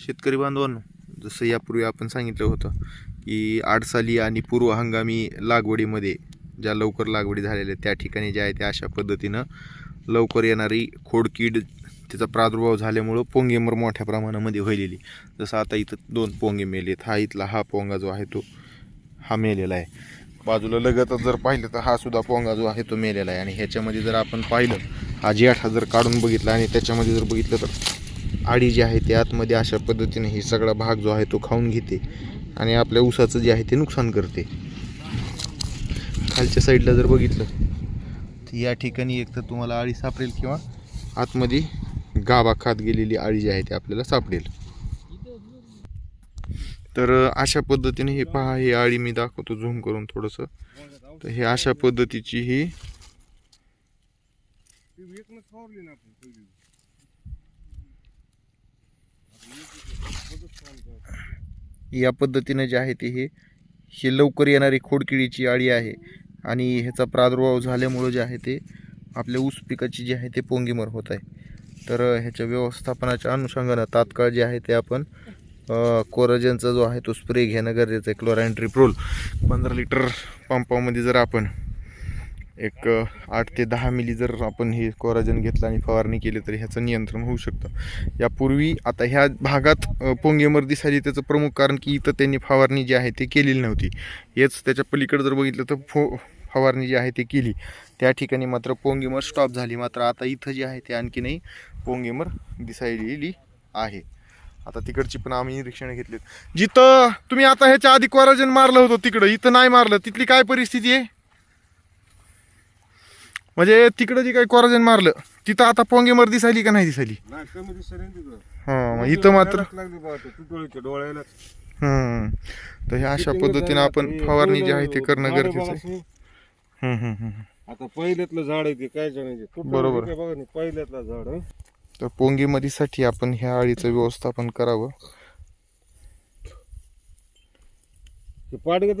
शेतकरी बांधवांनो जसं यापूर्वी आपण सांगितलं होतं की आडसाली आणि पूर्व हंगामी लागवडीमध्ये ज्या लवकर लागवडी झालेल्या त्या ठिकाणी ज्या आहे त्या अशा पद्धतीनं लवकर येणारी खोडकीड तिचा प्रादुर्भाव झाल्यामुळं पोंगेमर मोठ्या प्रमाणामध्ये व्हायलेली. जसं आता इथं दोन पोंगे मेलेत. हा इथला हा पोंगा जो आहे तो हा मेलेला आहे. बाजूला लगतच जर पाहिलं तर हा सुद्धा पोंगा जो आहे तो मेलेला आहे. आणि ह्याच्यामध्ये जर आपण पाहिलं हा जेठा जर काढून बघितला आणि त्याच्यामध्ये जर बघितलं तर आडी जी आहे ती आतमध्ये अशा पद्धतीने ही सगळा भाग जो आहे तो खाऊन घेते आणि आपल्या ऊसाचं जे आहे ते नुकसान करते. खालच्या साईडला जर बघितलं तर या ठिकाणी एक तर तुम्हाला आळी सापडेल किंवा आतमध्ये गाभा खात गेलेली आळी जी आहे ती आपल्याला सापडेल. तर अशा पद्धतीने हे पहा ही आळी मी दाखवतो झूम करून थोडंसं. तर हे अशा पद्धतीची ही या पद्धतीनं जे आहे ते हे हे लवकर येणारी खोडकिडीची आळी आहे. आणि ह्याचा प्रादुर्भाव झाल्यामुळं जे आहे ते आपल्या ऊस पिकाची जी आहे ते पोंगीमर होत आहे. तर ह्याच्या व्यवस्थापनाच्या अनुषंगानं तात्काळ जे आहे ते आपण कोराजनचा जो आहे तो स्प्रे घेणं गरजेचं आहे. क्लोराईन ट्रिप्रोल पंधरा लिटर पंपामध्ये जर आपण एक आठ ते दहा मिली जर आपण हे कोराजन घेतलं आणि फवारणी केली तर ह्याचं नियंत्रण होऊ शकतं. यापूर्वी आता ह्या भागात पोंगेमर दिसायची त्याचं प्रमुख कारण की इथं त्यांनी फवारणी जी आहे ती केलेली नव्हती. हेच त्याच्या पलीकडे जर बघितलं तर फो फवारणी जी आहे ती केली. त्या ठिकाणी मात्र पोंगेमर स्टॉप झाली. मात्र आता इथं जे आहे ते आणखीनही पोंगेमर दिसायलेली आहे. आता तिकडची पण आम्ही निरीक्षण घेतली जिथं तुम्ही आता ह्याच्या आधी कोराजन मारलं होतं तिकडं इथं नाही मारलं. तिथली काय परिस्थिती आहे? म्हणजे तिकडं जी काही कोराजन मारलं तिथं आता पोंगेमर दिसायली का नाही दिसायली? नाही कमी दिसेल तिथं. हा मग इथं मात्र डोळ्यालाच लागली बा आता, तुटवळीच्या डोळ्याला. हम्म तर ह्या अशा पद्धतीनं आपण फवारणी जी आहे ते करणं गरजेचं आहे. हम्म, हम्म, हम्म. आता पहिल्यातलं झाड आहे ते काय जाण्याचे? बरोबर. बघा ना पहिल्यातलं झाड हं. तर पोंगेमधीसाठी आपण ह्या आळीचं व्यवस्थापन करावं. ते पाडगं